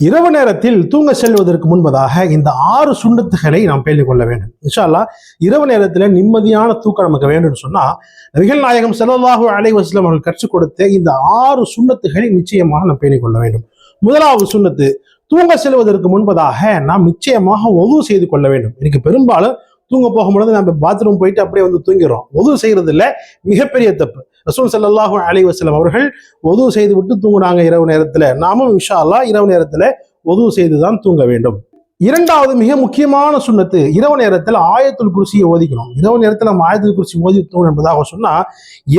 இரவு நேரத்தில் தூங்க செல்வதற்கு முன்பதாக இந்த ஆறு சுண்ணத்துகளை நாம் பேணிக் கொள்ள வேண்டும். இன்ஷால்லா இரவு நேரத்தில் நிம்மதியான தூக்கம் நமக்கு வேண்டும்னு சொன்னா நபிகள் நாயகம் ஸல்லல்லாஹு அலைஹி அவர்கள் கற்றுக் கொடுத்த இந்த ஆறு சுண்ணத்துகளை நிச்சயமாக நாம் பேணிக் கொள்ள வேண்டும். முதலாவது சுண்ணத்து தூங்க செல்வதற்கு முன்பதாக நாம் நிச்சயமாக ஒது செய்து கொள்ள வேண்டும். எனக்கு பெரும்பாலும் தூங்க போகும்பொழுது நம்ம பாத்ரூம் போயிட்டு அப்படியே வந்து தூங்கிடுறோம். ஒது செய்யறது இல்லை மிகப்பெரிய தப்பு. ரசூல் சல்லாஹூ அலைஹி வஸல்லம் அவர்கள் ஒது செய்து விட்டு தூங்குனாங்க இரவு நேரத்துல. நாமும் இன்ஷா இரவு நேரத்துல ஒது செய்து தான் தூங்க வேண்டும். இரண்டாவது மிக முக்கியமான சுண்ணத்து இரவு நேரத்தில் ஆயத்துல் குருசியை ஓதிக்கணும். இரவு நேரத்தில் நம்ம ஆயத்துல் குருசி ஓதி தூங்கணும் என்பதாக சொன்னா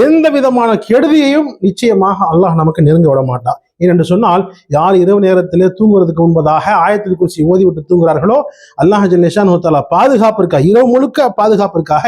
எந்த விதமான கெடுதியையும் நிச்சயமாக அல்லாஹ் நமக்கு நெருங்க விட மாட்டான். ஏனென்று சொன்னால் யார் இரவு நேரத்திலே தூங்குறதுக்கு முன்பதாக ஆயத்தில் குறிச்சி ஓதி விட்டு தூங்குறார்களோ அல்லாஹ் ஜல்லேஷான் தாலா பாதுகாப்பிற்காக இரவு முழுக்க பாதுகாப்பிற்காக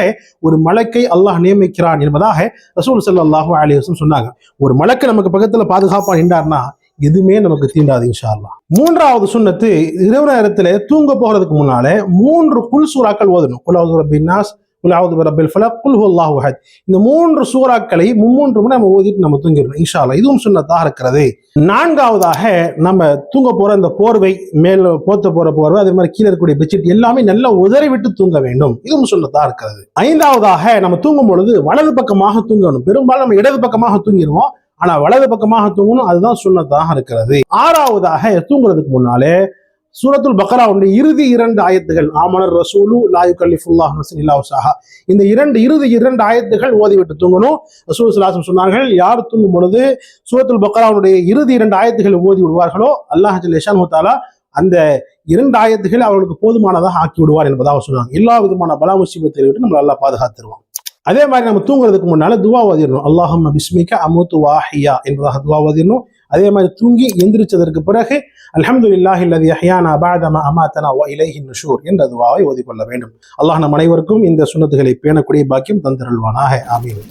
ஒரு மலக்கை அல்லாஹ் நியமிக்கிறான் என்பதாக ரசூல் சல்லாஹூ அலைஹி வஸல்லம் சொன்னாங்க. ஒரு மலக்கு நமக்கு பக்கத்துல பாதுகாப்பா நின்றார்னா எதுவுமே நமக்கு தீண்டாது இன்ஷா அல்லாஹ் மூன்றாவது சுண்ணத்து இரவு நேரத்தில் தூங்க போகிறதுக்கு முன்னாலே மூன்று குல் சூறாக்கள் ஓதணும். குலாவது ரபின்னாஸ் உலாவது ரபில் ஃபலக் குல் ஹுல்லாஹு அஹத் இந்த மூன்று சூறாக்களை மும்மூன்று முறை நம்ம ஓதிட்டு நம்ம தூங்கிடணும். இன்ஷால்லா இதுவும் சுண்ணத்தாக இருக்கிறது. நான்காவதாக நம்ம தூங்க போற இந்த போர்வை மேல போத்த போற போர்வை அதே மாதிரி கீழே இருக்கக்கூடிய பெட்ஷீட் எல்லாமே நல்லா உதறி விட்டு தூங்க வேண்டும். இதுவும் சுண்ணத்தாக இருக்கிறது. ஐந்தாவதாக நம்ம தூங்கும் பொழுது வலது பக்கமாக தூங்கணும். பெரும்பாலும் நம்ம இடது பக்கமாக தூங்கிடுவோம். ஆனா வலது பக்கமாக தூங்கணும். அதுதான் சுண்ணத்தாக இருக்கிறது. ஆறாவதாக தூங்குறதுக்கு முன்னாலே சூரத்துல் பக்ராவுடைய இறுதி இரண்டு ஆயத்துகள். ஆமனர் ரசூலு லாயு கலிஃபுல்லா ஹசன் இல்லா உசாஹா இந்த இரண்டு இறுதி இரண்டு ஆயத்துகள் ஓதிவிட்டு தூங்கணும். ரசூல் சலாசம் சொன்னார்கள் யார் தூங்கும் பொழுது சூரத்துல் பக்ராவுடைய இறுதி இரண்டு ஆயத்துகள் ஓதி விடுவார்களோ அல்லாஹ் ஜல்லேஷான் முத்தாலா அந்த இரண்டு ஆயத்துகள் அவர்களுக்கு போதுமானதாக ஆக்கி விடுவார் என்பதாக சொன்னாங்க எல்லா விதமான பலா முசிபத்தை விட்டு நம்ம நல்லா பாதுகாத்துருவோம் அதே மாதிரி நம்ம தூங்குறதுக்கு முன்னால துவா ஓதிடணும். அல்லாஹம் பிஸ்மிக்க அமுத்து வாஹியா என்பதாக துவா ஓதிடணும். அதே மாதிரி தூங்கி எந்திரிச்சதற்கு பிறகு அல்ஹம்துலில்லாஹி அல்லதி அஹ்யானா அபாதமா அமாத்தனா ஓ இலைஹி நுஷூர் என்ற துவாவை ஓதிக்கொள்ள வேண்டும். அல்லாஹ் நம் அனைவருக்கும் இந்த சுனத்துகளை பேணக்கூடிய பாக்கியம் தந்திரல்வானாக ஆமீன்.